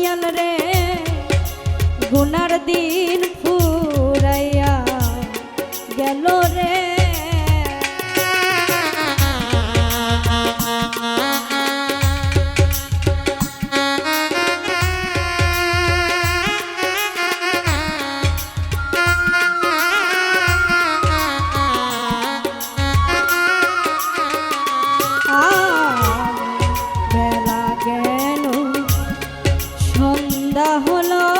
দয়াল রে গুনার দিন ফুরাইয়া গেল সন্ধ্যা হলো